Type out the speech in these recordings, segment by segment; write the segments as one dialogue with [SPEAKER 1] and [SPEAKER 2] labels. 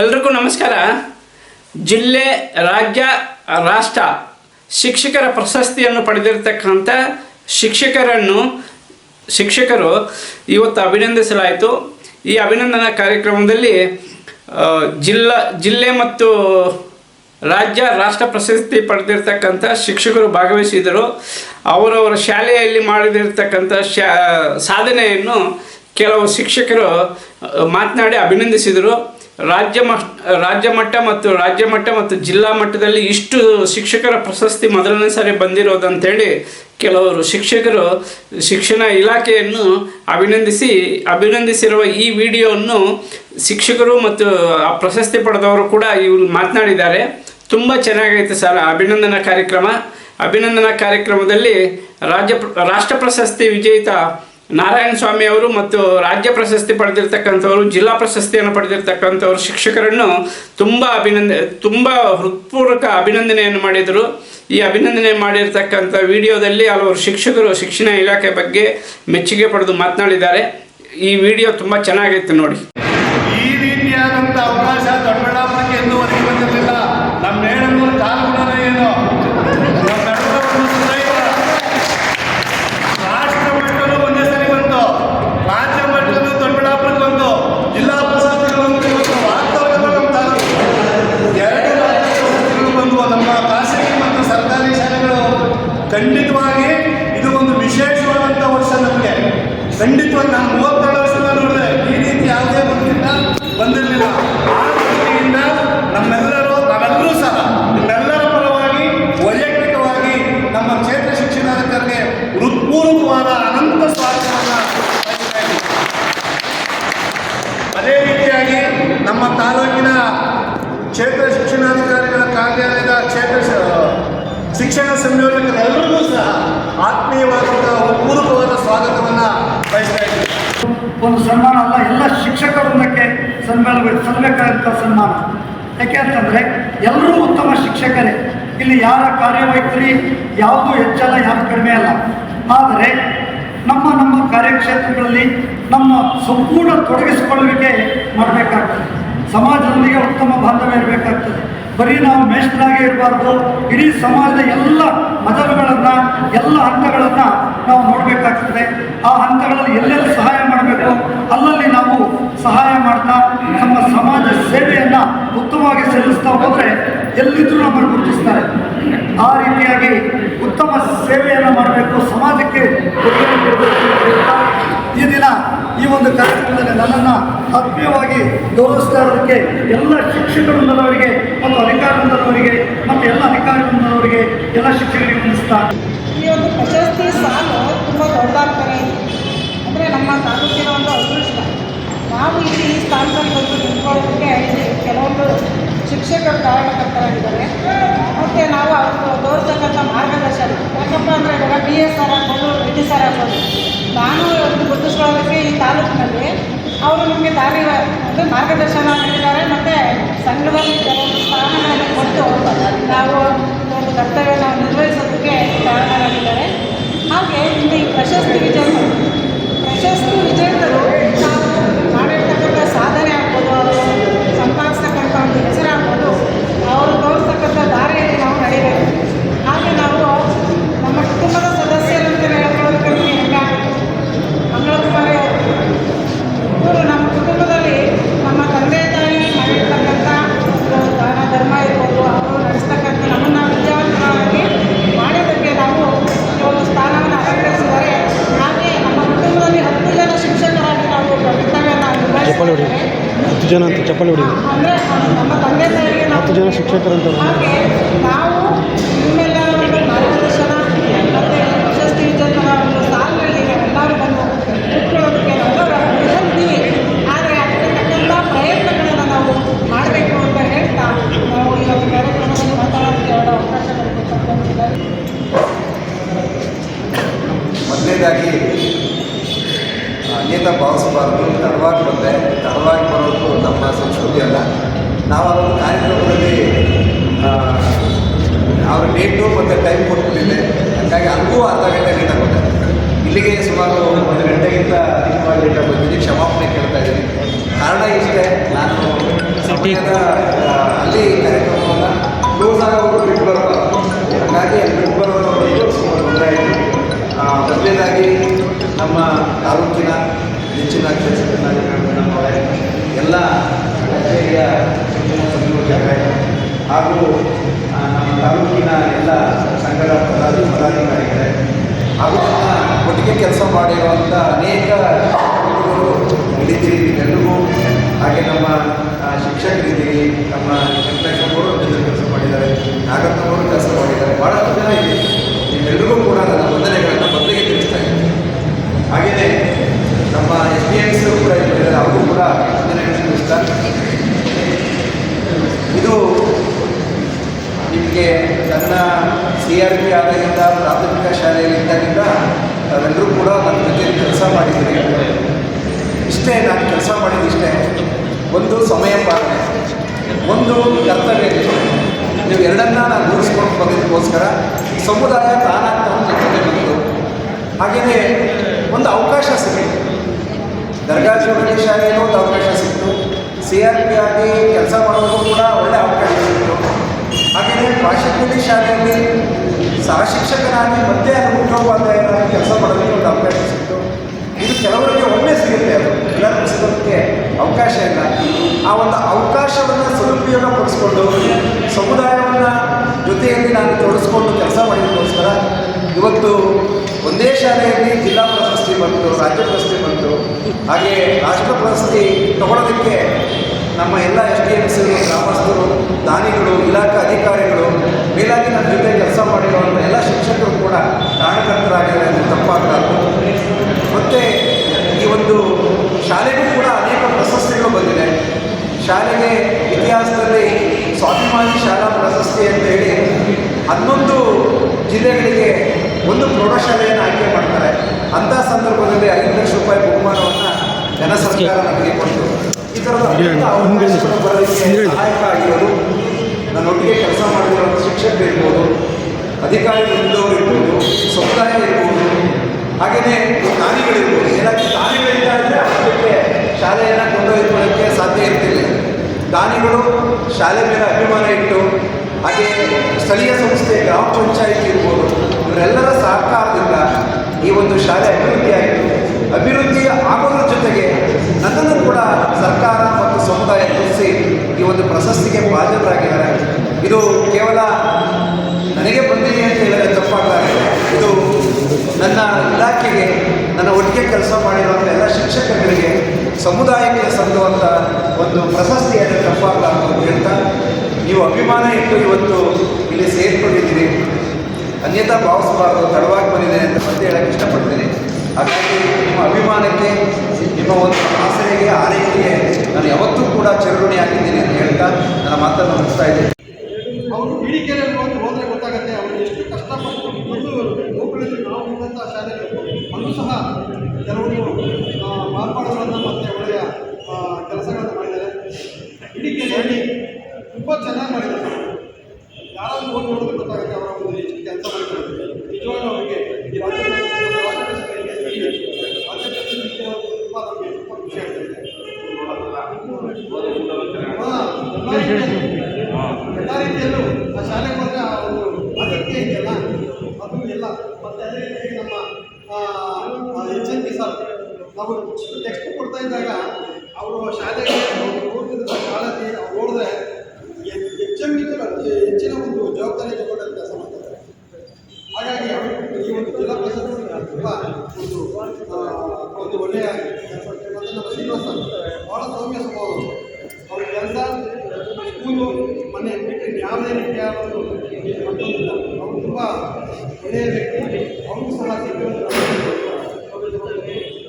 [SPEAKER 1] ಎಲ್ರಿಗೂ ನಮಸ್ಕಾರ. ಜಿಲ್ಲೆ, ರಾಜ್ಯ, ರಾಷ್ಟ್ರ ಶಿಕ್ಷಕರ ಪ್ರಶಸ್ತಿಯನ್ನು ಪಡೆದಿರತಕ್ಕಂಥ ಶಿಕ್ಷಕರನ್ನು, ಶಿಕ್ಷಕರು ಇವತ್ತು ಅಭಿನಂದಿಸಲಾಯಿತು. ಈ ಅಭಿನಂದನಾ ಕಾರ್ಯಕ್ರಮದಲ್ಲಿ ಜಿಲ್ಲಾ, ಜಿಲ್ಲೆ ಮತ್ತು ರಾಜ್ಯ ರಾಷ್ಟ್ರ ಪ್ರಶಸ್ತಿ ಪಡೆದಿರ್ತಕ್ಕಂಥ ಶಿಕ್ಷಕರು ಭಾಗವಹಿಸಿದರು ಅವರವರ ಶಾಲೆಯಲ್ಲಿ ಮಾಡಿದಿರ್ತಕ್ಕಂಥ ಶಾ, ಸಾಧನೆಯನ್ನು ಕೆಲವು ಶಿಕ್ಷಕರು ಮಾತನಾಡಿ ಅಭಿನಂದಿಸಿದರು. ರಾಜ್ಯ ರಾಜ್ಯ ಮಟ್ಟ ಮತ್ತು ರಾಜ್ಯ ಮಟ್ಟ ಮತ್ತು ಜಿಲ್ಲಾ ಮಟ್ಟದಲ್ಲಿ ಇಷ್ಟು ಶಿಕ್ಷಕರ ಪ್ರಶಸ್ತಿ ಮೊದಲನೇ ಸಾರಿ ಬಂದಿರೋದಂತೇಳಿ ಕೆಲವರು ಶಿಕ್ಷಕರು ಶಿಕ್ಷಣ ಇಲಾಖೆಯನ್ನು ಅಭಿನಂದಿಸಿ, ಅಭಿನಂದಿಸಿರುವ ಈ ವಿಡಿಯೋವನ್ನು ಶಿಕ್ಷಕರು ಮತ್ತು ಆ ಪ್ರಶಸ್ತಿ ಪಡೆದವರು ಕೂಡ ಇವರು ಮಾತನಾಡಿದ್ದಾರೆ. ತುಂಬ ಚೆನ್ನಾಗೈತೆ ಸರ್, ಅಭಿನಂದನಾ ಕಾರ್ಯಕ್ರಮ. ಅಭಿನಂದನಾ ಕಾರ್ಯಕ್ರಮದಲ್ಲಿ ರಾಜ್ಯ ರಾಷ್ಟ್ರ ಪ್ರಶಸ್ತಿ ವಿಜೇತ ನಾರಾಯಣ ಸ್ವಾಮಿ ಅವರು ಮತ್ತು ರಾಜ್ಯ ಪ್ರಶಸ್ತಿ ಪಡೆದಿರ್ತಕ್ಕಂಥವರು, ಜಿಲ್ಲಾ ಪ್ರಶಸ್ತಿಯನ್ನು ಪಡೆದಿರ್ತಕ್ಕಂಥವ್ರು ಶಿಕ್ಷಕರನ್ನು ತುಂಬ ಅಭಿನಂದ, ತುಂಬ ಹೃತ್ಪೂರ್ವಕ ಅಭಿನಂದನೆಯನ್ನು ಮಾಡಿದರು. ಈ ಅಭಿನಂದನೆ ಮಾಡಿರ್ತಕ್ಕಂಥ ವಿಡಿಯೋದಲ್ಲಿ ಹಲವರು ಶಿಕ್ಷಕರು ಶಿಕ್ಷಣ ಇಲಾಖೆ ಬಗ್ಗೆ ಮೆಚ್ಚುಗೆ ಪಡೆದು ಮಾತನಾಡಿದ್ದಾರೆ. ಈ ವಿಡಿಯೋ ತುಂಬ ಚೆನ್ನಾಗಿತ್ತು ನೋಡಿ.
[SPEAKER 2] ಈ ರೀತಿಯಾದಂಥ ಅವಕಾಶ ದೊಡ್ಡಬಳ್ಳಾಪುರಕ್ಕೆ ಎಂದೂ ಒದಗಿ ಬಂದಿರಲಿಲ್ಲ ನಮ್ಮ ಮೇಡಮ್ನವ್ರ ಕಾಲಗುಣನ ಏನು ನಮ್ಮೆಲ್ಲರ ಒಂದು ಸುದೈವ. ರಾಷ್ಟ್ರ ಮಟ್ಟದಲ್ಲೂ ಒಂದೇ ಸರಿ ಬಂತು ರಾಜ್ಯ ಮಟ್ಟದಲ್ಲೂ ದೊಡ್ಡಬಳ್ಳಾಪುರಕ್ಕೆ ಬಂತು ಜಿಲ್ಲಾ ಪ್ರಶಸ್ತಿಗಳು ಬಂತು ಇವತ್ತು ವಾಸ್ತವದಲ್ಲಿ ನಮ್ಮ ತಾಲೂಕು ಎರಡು ರಾಜ್ಯ ಪ್ರಶಸ್ತಿಗಳು ಬಂದವು ನಮ್ಮ ಖಾಸಗಿ ಮತ್ತು ಸರ್ಕಾರಿ ಶಾಲೆಗಳು ಖಂಡಿತವಾಗಿ ಇದು ಒಂದು ವಿಶೇಷವಾದಂಥ ವರ್ಷ ನಮಗೆ ಖಂಡಿತವಾಗಿ ನಾನು ಮೂವತ್ತೆರಡು ವರ್ಷದ ನೋಡಿದೆ ಈ ರೀತಿ ಯಾವುದೇ ಬಂದಿಲ್ಲ ಬಂದಿರಲಿಲ್ಲ ಆ ದೃಷ್ಟಿಯಿಂದ ನಮ್ಮೆಲ್ಲರೂ ನಾವೆಲ್ಲರೂ ಸಹ ನಿಮ್ಮೆಲ್ಲರ ಪರವಾಗಿ ವೈಯಕ್ತಿಕವಾಗಿ ನಮ್ಮ ಕ್ಷೇತ್ರ ಶಿಕ್ಷಣಾಧಿಕಾರಿಗೆ ಹೃತ್ಪೂರ್ವಕವಾದ ಅನಂತ ಸ್ವಾಗತವನ್ನು ಬಯಸ್ತಾ ಇದ್ದೀನಿ. ಅದೇ ರೀತಿಯಾಗಿ ನಮ್ಮ ತಾಲೂಕಿನ ಕ್ಷೇತ್ರ ಶಿಕ್ಷಣಾಧಿಕಾರಿಗಳ ಕಾರ್ಯಾಲಯದ ಕ್ಷೇತ್ರ ಶಿಕ್ಷಣ ಸಂಯೋಜಕರೆಲ್ಲರಿಗೂ ಸಹ ಆತ್ಮೀಯವಾದಂತಹ ಪೂರ್ವಕವಾದ ಸ್ವಾಗತವನ್ನು ಬಯಸ್ತಾ
[SPEAKER 3] ಒಂದು ಸನ್ಮಾನ ಅಲ್ಲ, ಎಲ್ಲ ಶಿಕ್ಷಕರೊಂದಕ್ಕೆ ಸನ್ಮಾನ ಸಲ್ಲಬೇಕಾದಂಥ ಸನ್ಮಾನ. ಯಾಕೆ ಅಂತಂದರೆ ಎಲ್ಲರೂ ಉತ್ತಮ ಶಿಕ್ಷಕರೇ. ಇಲ್ಲಿ ಯಾರ ಕಾರ್ಯವೈಖರಿ ಯಾವುದು ಹೆಚ್ಚಲ್ಲ ಯಾರು ಕಡಿಮೆ ಅಲ್ಲ. ಆದರೆ, ನಮ್ಮ ನಮ್ಮ ಕಾರ್ಯಕ್ಷೇತ್ರಗಳಲ್ಲಿ ನಮ್ಮ ಸಂಪೂರ್ಣ ತೊಡಗಿಸಿಕೊಳ್ಳುವಿಕೆ ಮಾಡಬೇಕಾಗ್ತದೆ. ಸಮಾಜದೊಂದಿಗೆ ಉತ್ತಮ ಬಾಂಧವ್ಯ ಇರಬೇಕಾಗ್ತದೆ. ಬರೀ ನಾವು ಮೇಷ್ಟರಾಗಿ ಇರಬಾರ್ದು, ಇಡೀ ಸಮಾಜದ ಎಲ್ಲ ಮಜಲುಗಳನ್ನು ಎಲ್ಲ ಹಂತಗಳನ್ನು ನಾವು ನೋಡಬೇಕಾಗ್ತದೆ. ಆ ಹಂತಗಳಲ್ಲಿ ಎಲ್ಲೆಲ್ಲಿ ಸಹಾಯ ಮಾಡಬೇಕು, ಅಲ್ಲಲ್ಲಿ ನಾವು ಸಹಾಯ ಮಾಡ್ತಾ ನಮ್ಮ ಸಮಾಜ ಸೇವೆಯನ್ನು ಉತ್ತಮವಾಗಿ ಸಲ್ಲಿಸ್ತಾ ಹೋದರೆ ಎಲ್ಲಿದ್ದರೂ ನಮ್ಮನ್ನು ಗುರುತಿಸ್ತಾರೆ. ಆ ರೀತಿಯಾಗಿ ಉತ್ತಮ ಸೇವೆಯನ್ನು ಮಾಡಬೇಕು, ಸಮಾಜಕ್ಕೆ ಈ ದಿನ ಈ ಒಂದು ಕಾರ್ಯಕ್ರಮದಲ್ಲಿ ನನ್ನನ್ನು ಗೌರವಿಸ್ತಾ ಇರೋದಕ್ಕೆ ಎಲ್ಲ ಶಿಕ್ಷಕವೃಂದದವರಿಗೆ ಮತ್ತು ಅಧಿಕಾರವೃಂದದವರಿಗೆ ಮತ್ತು ಎಲ್ಲ ಅಧಿಕಾರಿವೃಂದದವರಿಗೆ ಎಲ್ಲ ಶಿಕ್ಷಕರಿಗೆ ವಂದಿಸ್ತಾ
[SPEAKER 4] ಈ ಒಂದು ಪ್ರಶಸ್ತಿ ಸಾಲು ತುಂಬ ದೊಡ್ಡದಾಗ್ತಾರೆ. ಅಂದರೆ ನಮ್ಮ ತಾಲೂಕಿನ ಒಂದು ಅದೃಷ್ಟ. ನಾವು ಇಲ್ಲಿ ಈ ಸ್ಥಾನದಲ್ಲಿ ಬಂದು ನಿಂತ್ಕೊಳ್ಳೋದಕ್ಕೆ ಇಲ್ಲಿ ಕೆಲವೊಂದು ಶಿಕ್ಷಕರು ಕಾರಣಕರ್ತರಾಗಿದ್ದಾರೆ. ಮತ್ತು ನಾವು ಅವ್ರಿಗೆ ತೋರಿಸ್ತಕ್ಕಂಥ ಮಾರ್ಗದರ್ಶನ. ಯಾಕಪ್ಪ ಅಂದರೆ ಇವಾಗ ಬಿ ಎಸ್ ಆರ್ ಆಗ್ಬೋದು ರೆಡ್ಡಿ ಸರ್ ಆಗ್ಬೋದು. ಒಂದು ಗುರುತಿಸ್ಕೊಳ್ಳೋದಕ್ಕೆ ಈ ತಾಲೂಕಿನಲ್ಲಿ ಅವರು ನಮಗೆ ದಾರಿ, ಅಂದರೆ ಮಾರ್ಗದರ್ಶನ ನೀಡಿದ್ದಾರೆ ಮತ್ತು ಸಂಘದಲ್ಲಿ ಕೆಲವೊಂದು ಸ್ಥಾನಗಳನ್ನು ಕೊಟ್ಟು ನಾವು ಒಂದು ಕರ್ತವ್ಯವನ್ನು ನಿರ್ವಹಿಸೋದಕ್ಕೆ ಕಾರಣರಾಗಿದ್ದಾರೆ. ಹಾಗೆ ಇಲ್ಲಿ ಪ್ರಶಸ್ತಿ ವಿಜೇತರು ಪ್ರಶಸ್ತಿ ವಿಜೇತರು ನಾವು ಮಾಡಿರ್ತಕ್ಕಂಥ ಸಾಧನೆ ಆಗ್ಬೋದು ಅವರು ಸಂಪಾದಿಸ್ತಕ್ಕಂಥ ಒಂದು ಹೆಸರಾಗ್ಬೋದು ಅವರು ತೋರಿಸ್ತಕ್ಕಂಥ ದಾರಿಯಲ್ಲಿ ನಾವು ನಡಿಬೇಕು ಹಾಗೆ ನಾವು ನಮ್ಮ ಕುಟುಂಬದ ಸದಸ್ಯರಂತ ಹೇಳ್ಕೊಳ್ಳೋದಕ್ಕೆ ನಮಗೆ ಹೆಮ್ಮೆ ಮಂಗಳಕುಮಾರಿ ಅವರು ಇವರು ನಮ್ಮ ಕುಟುಂಬದಲ್ಲಿ ನಮ್ಮ ತಂದೆ ತಾಯಿ ಮಾಡಿರ್ತಕ್ಕಂಥ ಒಂದು ದಾನ ಧರ್ಮ ಇರ್ಬೋದು ಅವರು ನಡೆಸ್ತಕ್ಕಂಥ ನಮ್ಮನ್ನು ವಿದ್ಯಾವಂತರಾಗಿ ಮಾಡಿದ್ದಕ್ಕೆ ನಾವು ಈ ಒಂದು ಸ್ಥಾನವನ್ನು ಅಲಂಕರಿಸಿದ್ದಾರೆ ಹಾಗೆ ನಮ್ಮ ಕುಟುಂಬದಲ್ಲಿ ಹತ್ತು ಜನ ಶಿಕ್ಷಕರಾಗಿ ನಾವು ಕರ್ತವ್ಯವನ್ನು ನಿರ್ವಹಿಸಿದ್ದೇವೆ
[SPEAKER 5] ಹತ್ತು ಜನ ಅಂತ ಚಪ್ಪಲಿ
[SPEAKER 4] ಹೊಡಿದ್ರು
[SPEAKER 5] ಹತ್ತು ಜನ ಶಿಕ್ಷಕರಂತ
[SPEAKER 4] ಹಾಗೆ ನಾವು ನಿಮ್ಮೆಲ್ಲರ ಒಂದು ಮಾರ್ಗದರ್ಶನ ಮತ್ತು ಪ್ರಶಸ್ತಿ ವಿಜೇತರ ಒಂದು ಸಾಲಿನಲ್ಲಿ ನಾವೆಲ್ಲರೂ ಬಂದು ಕೂತ್ಕೊಳ್ಳೋದಕ್ಕೆ ನಾವೆಲ್ಲರೂ ಇದ್ದೀವಿ ಆದರೆ ಅದಕ್ಕೆ ತಕ್ಕಂಥ ಪ್ರಯತ್ನಗಳನ್ನು ನಾವು ಮಾಡಬೇಕು ಅಂತ ಹೇಳ್ತಾ ನಾವು ಈ ಒಂದು ಕಾರ್ಯಕ್ರಮದಲ್ಲಿ ಮಾತಾಡೋದಕ್ಕೆ ಅವರ ಅವಕಾಶ ಮಾಡಿಕೊಟ್ಟಿದ್ದಾರೆ
[SPEAKER 6] ಮೊದಲನೇದಾಗಿ ಅನ್ಯತಾ ಭಾವಿಸಬಾರ್ದು ತಡವಾಗಿ ಬಂದೆ ತಡವಾಗಿ ಬರೋದು ನಮ್ಮ ಸಂಸ್ಕೃತಿ ಅಲ್ಲ ನಾವು ಅದೊಂದು ಕಾರ್ಯಕ್ರಮದಲ್ಲಿ ಆ, ಅವ್ರ ಡೇಟು ಮತ್ತು ಟೈಮ್ ಕೊಟ್ಬಿಟ್ಟಿದ್ದೆ ಹಾಗಾಗಿ ಅಲ್ಲಿಗೂ ಅರ್ಧ ಗಂಟೆ ಲೇಟ್ ಆಗುತ್ತೆ ಇಲ್ಲಿಗೆ ಸುಮಾರು ಒಂದು ಗಂಟೆಗಿಂತ ಅಧಿಕವಾಗಿ ಲೇಟ್ ಬಂದಿದ್ದೀನಿ ಕ್ಷಮಾಪಣೆ ಕೇಳ್ತಾ ಇದ್ದೀನಿ. ಕಾರಣ ಇಷ್ಟೇ. ನಾನು ಸಮಯದ ಅಲ್ಲಿ ಕಾರ್ಯಕ್ರಮವನ್ನು ಕ್ಲೋಸ್ ಆಗೋದು ಬಿಟ್ಟು ಬರಬಾರ್ದು ಹಾಗಾಗಿ ಅಲ್ಲಿ ಬಿಟ್ಟು ಬರೋದು ಸುಮಾರು ತೊಂದರೆ ಆಯಿತು. ಮೊದಲನೇದಾಗಿ ನಮ್ಮ ತಾಲೂಕಿನ ನೆಚ್ಚಿನ ನಮ್ಮ ಎಲ್ಲ ಕಚೇರಿಯ ಸಂಯೋಜಕರೇ ಹಾಗೂ ನಮ್ಮ ತಾಲೂಕಿನ ಎಲ್ಲ ಸಂಘದ ಪದಾಧಿ ಪದಾಧಿಕಾರಿಗಳೇ ಹಾಗೂ ನಮ್ಮ ಒಟ್ಟಿಗೆ ಕೆಲಸ ಮಾಡಿರುವಂಥ ಅನೇಕ ಹುಡುಗರು ಹಿಡಿದಿರಿ ಎಲ್ಲರಿಗೂ ಹಾಗೆ ನಮ್ಮ ಶಿಕ್ಷಕರಿದ್ದೀರಿ, ನಮ್ಮ ಶಿಕ್ಷಕರು ಜೊತೆ ಕೆಲಸ ಮಾಡಿದ್ದಾರೆ, ನಾಗಪ್ಪನವರು ಕೆಲಸ ಮಾಡಿದ್ದಾರೆ. ಭಾಳಷ್ಟು ಜನ ಇದೆ ನಿಮ್ಮೆಲ್ಲರಿಗೂ ಕೂಡ ನನ್ನ ವಂದನೆಗಳನ್ನು ಮೊದಲಿಗೆ ತಿಳಿಸ್ತಾ ಇದ್ದೀನಿ. ಹಾಗೆಯೇ ನಮ್ಮ ಎಸ್ ಡಿ ಎಕ್ಸ್ ಕೂಡ ಇದ್ದಾರೆ. ಅವರು ಕೂಡ ವಂದನೆಗಳನ್ನು ತಿಳಿಸ್ತಾ ಇದು ನಿಮಗೆ ನನ್ನ ಸಿ ಆರ್ ಪಿ ಆದಾಗಿಂದ ಪ್ರಾಥಮಿಕ ಇದ್ದಾಗಿಂದ ತಾವೆಲ್ಲರೂ ಕೂಡ ನನ್ನ ಜೊತೆ ಕೆಲಸ ಮಾಡಿದ್ದೀರಿ ಇಷ್ಟೇ, ನಾನು ಕೆಲಸ ಮಾಡಿದ್ದು ಇಷ್ಟೇ. ಒಂದು ಸಮಯ ಪಾಲನೆ. ಒಂದು ಕರ್ತವ್ಯ ನೀವು ಎರಡನ್ನ ನಾನು ರೂಢಿಸ್ಕೊಂಡು ಬಂದಿದ್ದಕ್ಕೋಸ್ಕರ ಸಮುದಾಯ ತಾನಾಗ್ತಾ ನನ್ನ ಜೊತೆ ಹಾಗೆಯೇ ಒಂದು ಅವಕಾಶ ಸಿಕ್ಕಿತು ದರ್ಗಾ ಚೌಡರಿ ಶಾಲೆಯಲ್ಲೂ ಒಂದು ಅವಕಾಶ ಸಿಕ್ತು ಸಿ ಆರ್ ಪಿ ಆಗಿ ಕೆಲಸ ಮಾಡೋದು ಕೂಡ ಒಳ್ಳೆ ಅವಕಾಶ ಸಿಕ್ತು ಹಾಗೆಯೇ ಪ್ರಾಶಕ್ತಿ ಶಾಲೆಯಲ್ಲಿ ಸಹ ಶಿಕ್ಷಕನಾಗಿ ಮತ್ತೆ ಅದು ಮುಖ್ಯೋಪಾಧ್ಯಾಯನಾಗಿ ಕೆಲಸ ಮಾಡೋದಕ್ಕೆ ಒಂದು ಅವಕಾಶ ಸಿಕ್ತು ಇದು ಕೆಲವರಿಗೆ ಒಮ್ಮೆ ಸಿಗುತ್ತೆ ಅದು. ಎಲ್ಲರಿಗೂ ಸಿಗೋದಕ್ಕೆ ಅವಕಾಶ ಇಲ್ಲ. ಆ ಒಂದು ಅವಕಾಶವನ್ನು ಸದುಪಯೋಗ ಪಡಿಸ್ಕೊಂಡು, ಸಮುದಾಯವನ್ನು ಜೊತೆಯಲ್ಲಿ ನಾನು ತೋರಿಸ್ಕೊಂಡು ಕೆಲಸ ಮಾಡಿದ್ದಕ್ಕೋಸ್ಕರ ಇವತ್ತು ಒಂದೇ ಶಾಲೆಯಲ್ಲಿ ಜಿಲ್ಲಾ ಪ್ರಶಸ್ತಿ ಬಂತು, ರಾಜ್ಯ ಪ್ರಶಸ್ತಿ ಬಂತು. ಹಾಗೆ ರಾಷ್ಟ್ರ ಪ್ರಶಸ್ತಿ ತಗೊಳ್ಳೋದಕ್ಕೆ ನಮ್ಮ ಎಲ್ಲ ಎಸ್ ಡಿ ಎಮ್ಸ್ ಗ್ರಾಮಸ್ಥರು, ದಾನಿಗಳು, ಇಲಾಖಾ ಅಧಿಕಾರಿಗಳು, ಮೇಲಾಗಿ ನಮ್ಮ ಜೊತೆ ಕೆಲಸ ಮಾಡಿರುವಂಥ ಎಲ್ಲ ಶಿಕ್ಷಕರು ಕೂಡ ಕಾರಣಕರ್ತರಾಗಿದ್ದಾರೆ ಅಂತ ತಪ್ಪಾಗಬಾರ್ದು ಮತ್ತು ಈ ಒಂದು ಶಾಲೆಗೂ ಕೂಡ ಅನೇಕ ಪ್ರಶಸ್ತಿಗಳು ಬಂದಿದೆ. ಶಾಲೆಗೆ ಇತಿಹಾಸದಲ್ಲಿ ಸ್ವಾಭಿಮಾನಿ ಶಾಲಾ ಪ್ರಶಸ್ತಿ ಅಂತ ಹೇಳಿ ಹನ್ನೊಂದು ಜಿಲ್ಲೆಗಳಿಗೆ ಒಂದು ಪ್ರೌಢಶಾಲೆಯನ್ನು ಆಯ್ಕೆ ಮಾಡ್ತಾರೆ. ಅಂಥ ಸಂದರ್ಭದಲ್ಲಿ ಐದು ಲಕ್ಷ ರೂಪಾಯಿ ಬಹುಮಾನವನ್ನು ಜನ ಸರ್ಕಾರ ನಮಗೆ ಕೊಟ್ಟು ಈ ಥರದ ಬರೋದಕ್ಕೆ ಸಹಾಯಕ ಆಗಿರೋದು. ನನ್ನೊಟ್ಟಿಗೆ ಕೆಲಸ ಮಾಡಿರೋ ಶಿಕ್ಷಕರು ಇರ್ಬೋದು ಅಧಿಕಾರಿಗಳಿದ್ದವರು ಇರ್ಬೋದು, ಸಮುದಾಯ ಇರ್ಬೋದು, ಹಾಗೆಯೇ ದಾನಿಗಳಿರ್ಬೋದು ಏನಾದರೂ ದಾನಿಗಳಿಂದ ಅಂದರೆ ಅದಕ್ಕೆ ಶಾಲೆಯನ್ನು ಕೊಂಡೊಯ್ಕೊಳ್ಳೋಕ್ಕೆ ಸಾಧ್ಯ ಇರ್ತಿಲ್ಲ ದಾನಿಗಳು ಶಾಲೆ ಮೇಲೆ ಅಭಿಮಾನ ಇಟ್ಟು ಹಾಗೆ ಸ್ಥಳೀಯ ಸಂಸ್ಥೆ, ಗ್ರಾಮ ಪಂಚಾಯಿತಿ ಇರ್ಬೋದು, ಇವರೆಲ್ಲರ ಸಹಕಾರದಿಂದ ಈ ಒಂದು ಶಾಲೆ ಅಭಿವೃದ್ಧಿ ಆಯಿತು ಅಭಿವೃದ್ಧಿ ಆಗೋದ್ರ ಜೊತೆಗೆ ನನ್ನನ್ನು ಕೂಡ ಸರ್ಕಾರ ಮತ್ತು ಸಮುದಾಯ ತಿಳಿಸಿ ಈ ಒಂದು ಪ್ರಶಸ್ತಿಗೆ ಭಾಜನರಾಗಿದ್ದಾರೆ. ಇದು ಕೇವಲ ನನಗೆ ಬಂದಿದೆ ಅಂತ ಹೇಳಿದ್ರೆ ತಪ್ಪಾಗ್ತಾರೆ. ಇದು ನನ್ನ ಇಲಾಖೆಗೆ, ನನ್ನ ಒಟ್ಟಿಗೆ ಕೆಲಸ ಮಾಡಿರುವಂಥ ಎಲ್ಲ ಶಿಕ್ಷಕರಿಗೆ, ಸಮುದಾಯಕ್ಕೆ ಸಂದುವಂಥ ಒಂದು ಪ್ರಶಸ್ತಿ ಅದು ತಪ್ಪಾಗಲ್ಲ ಅಂತ ಹೇಳ್ತಾ, ನೀವು ಅಭಿಮಾನ ಇಟ್ಟು ಇವತ್ತು ಇಲ್ಲಿ ಸೇರಿಕೊಂಡಿದ್ದೀರಿ. ಅನ್ಯತಾ ಭಾವಿಸಬಾರ್ದು, ತಡವಾಗಿ ಬಂದಿದೆ ಅಂತ ಮತ್ತೆ ಹೇಳಕ್ಕೆ ಇಷ್ಟಪಡ್ತೀನಿ. ಹಾಗಾಗಿ ನಿಮ್ಮ ಅಭಿಮಾನಕ್ಕೆ, ನಿಮ್ಮ ಒಂದು ಆಸರೆಗೆ, ಆರೈಕೆಗೆ ನಾನು ಯಾವತ್ತೂ ಕೂಡ ಚಿರಋಣಿ ಆಗಿದ್ದೀನಿ ಅಂತ ಹೇಳ್ತಾ, ನನ್ನ ಮಾತನ್ನು ಮುಗಿಸ್ತಾ ಇದ್ದೀನಿ.
[SPEAKER 7] ಅವರು ಹಿಡಿಕೆರೆಯಲ್ಲಿ ಹೋಗಿ ಹೋದರೆ ಗೊತ್ತಾಗುತ್ತೆ ಅವರು ಎಷ್ಟು ಕಷ್ಟಪಟ್ಟು ಒಂದು ಮಕ್ಕಳಿಂದ ನಾವು ಇದ್ದಂಥ ಶಾಲೆಗಳು ಅದು ಸಹ ಕೆಲವೊಂದು ಮಾರ್ಪಾಡುಗಳನ್ನು ಮತ್ತು ಒಳ್ಳೆಯ ಕೆಲಸಗಳನ್ನು ಮಾಡಿದ್ದಾರೆ. ಹಿಡಿಕೆರೆಯಲ್ಲಿ ತುಂಬ ಚೆನ್ನಾಗಿ ಮಾಡಿದ್ದಾರೆ ಯಾರಾದ್ರೂ ಹೋಗಿ ನೋಡಿದ್ರೆ ಗೊತ್ತಾಗುತ್ತೆ ಅವರ ಒಂದು ಎಷ್ಟು ಕೆಲಸ ಮಾಡಿದ್ದಾರೆ ನಿಜವಾಗ್ಲೂ ಅವರಿಗೆ ಈ ರಾಜ್ಯ ತುಂಬ ನಮಗೆ ತುಂಬ ಖುಷಿ ಆಗ್ತಿದೆ ಹಾಂ ಎಲ್ಲ ರೀತಿಯಲ್ಲೂ ಆ ಶಾಲೆಗೆ ಬಂದರೆ ಆ ಒಂದು ಅಗತ್ಯ ಇದೆಯಲ್ಲ ಅದು ಎಲ್ಲ ಮತ್ತು ಅದೇ ರೀತಿಯಾಗಿ ನಮ್ಮ ಎಚ್ ಎನ್ ಪಿ ಸರ್ ನಾವು ಟೆಕ್ಸ್ಟ್ ಕೊಡ್ತಾ ಇದ್ದಾಗ ಅವರು ಶಾಲೆಗೆ ಓದ್ತಿದ್ದ ಶಾಲೆಗೆ ಅವ್ರು ಓಡಿದ್ರೆ ಹೆಚ್ಚಿನ ಹೆಚ್ಚಿನ ಒಂದು ಜವಾಬ್ದಾರಿ ತಗೊಂಡು ಕೆಲಸ ಮಾಡ್ತಾರೆ ಹಾಗಾಗಿ ಈ ಒಂದು ಜಿಲ್ಲಾ ಪರಿಷತ್ ತುಂಬ ಒಂದು ಒಂದು ಒಳ್ಳೆಯ ಮತ್ತು ನಮ್ಮ ಶ್ರೀನಿವಾಸ ಭಾಳ ಸೌಮ್ಯ ಸ್ವಭಾವ ಅವ್ರ. ಕೆಲಸ, ಸ್ಕೂಲು, ಮನೆ ಬಿಟ್ಟು ಯಾವುದೇ ರೀತಿಯ ಒಂದು ಮತ್ತೊಂದಿಲ್ಲ ಅವರು ತುಂಬ ಒಳ್ಳೆಯ ವ್ಯಕ್ತಿ. ಅವರು ಸಹ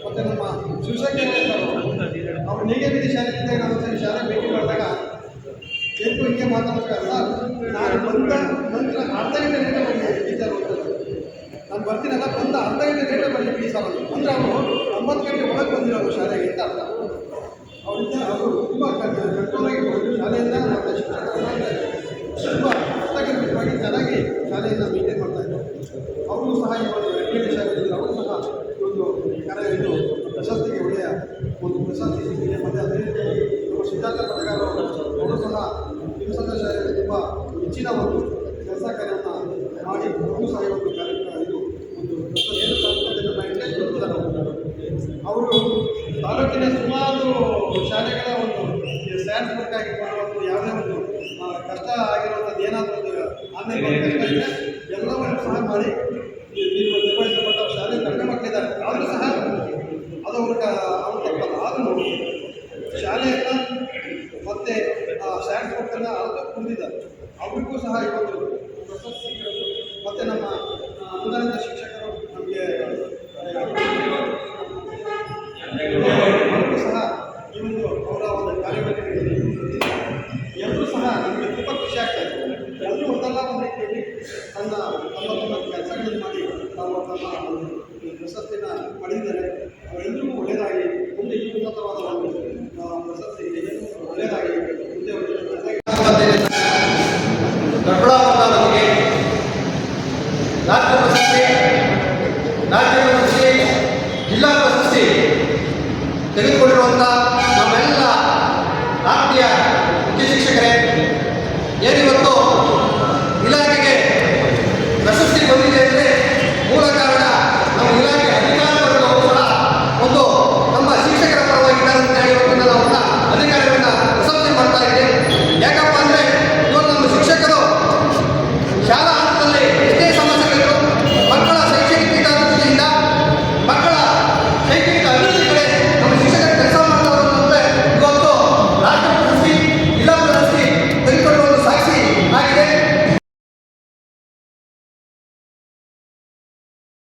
[SPEAKER 7] ಮತ್ತು ನಮ್ಮ ಶಿವಶಂಕರ ಅವರು ನೇಗೇಬಿಡಿ ಶಾಲೆಯಿಂದ ಒಂದ್ಸರಿ ಶಾಲೆ ಭೇಟಿ ಮಾಡಿದಾಗ ಎಂದು ಹಿಂಗೆ ಮಾತಾಡ್ತಾರೆ ಸರ್ ನಾನು ಬಂದ ನಂತರ ಅರ್ಧ ಗಂಟೆ ಲೇಟೇ ಬರಲಿ ಟೀಚರ್ ನಾನು ಬರ್ತೀನಲ್ಲ, ಬಂದ ಅರ್ಧ ಗಂಟೆ ಲೇಟೇ ಬರಲಿ ಪ್ಲೀಸ್ ಅವರು ಅಂದರೆ ಅವರು ಒಂಬತ್ತು ಗಂಟೆ ಒಳಗೆ ಬಂದಿರೋರು ಶಾಲೆಗೆ ಅಂತ ಅರ್ಥ. ಅವರಿಂದ ಅವರು ತುಂಬ ಕಂಟ್ರೋಲಾಗಿ ಶಾಲೆಯಿಂದ ಮತ್ತು ಶಿಕ್ಷಕರನ್ನ ತುಂಬ ಹಸ್ತಗತವಾಗಿ ಚೆನ್ನಾಗಿ ಶಾಲೆಯನ್ನು ಮೇಂಟೈನ್ ಮಾಡ್ತಾ ಇದ್ದಾರೆ ಅವರು ಸಹ ಹೆಚ್ಚಿನ ಒಂದು ಕೆಲಸ ಕಾರ್ಯವನ್ನು ಮಾಡಿ ಅವರು ಸಹ ಒಂದು ಕಾರ್ಯಕ್ರಮ ಇದು ಒಂದು ಅವರು ತಾಲೂಕಿನ ಸುಮಾರು ಶಾಲೆಗಳ ಒಂದು ಸ್ಟ್ಯಾಂಡ್ ವರ್ಕ್ ಆಗಿರ್ಬೋದು ಅಥವಾ ಯಾವುದೇ ಒಂದು ಕಷ್ಟ ಆಗಿರುವಂಥದ್ದು ಏನಾದರೂ ಒಂದು ಆನ್ಲೈನ್ ಕಷ್ಟ ಎಲ್ಲವನ್ನು ಸಹ ಮಾಡಿ ನಿರ್ವಹಿಸಲ್ಪಟ್ಟ ಶಾಲೆ ಕಡಿಮೆ ಮಕ್ಕಳಿದ್ದಾರೆ ಆದರೂ ಸಹ ಅದು ಅವ್ರ ತನ್ನ ತಮ್ಮ ತಮ್ಮ ಕೆಲಸಗಳನ್ನು ಮಾಡಿ ತಾವು ತಮ್ಮ ಪ್ರಶಸ್ತಿನ ಒಳ್ಳೆಯದಾಗಿ, ಮುಂದೆ ಈ ಉನ್ನತವಾದ ಒಂದು ಪ್ರಶಸ್ತಿ ಒಳ್ಳೆಯದಾಗಿ ಜಿಲ್ಲಾ ಪ್ರಶಸ್ತಿ ತೆಗೆದುಕೊಂಡಿರುವಂತಹ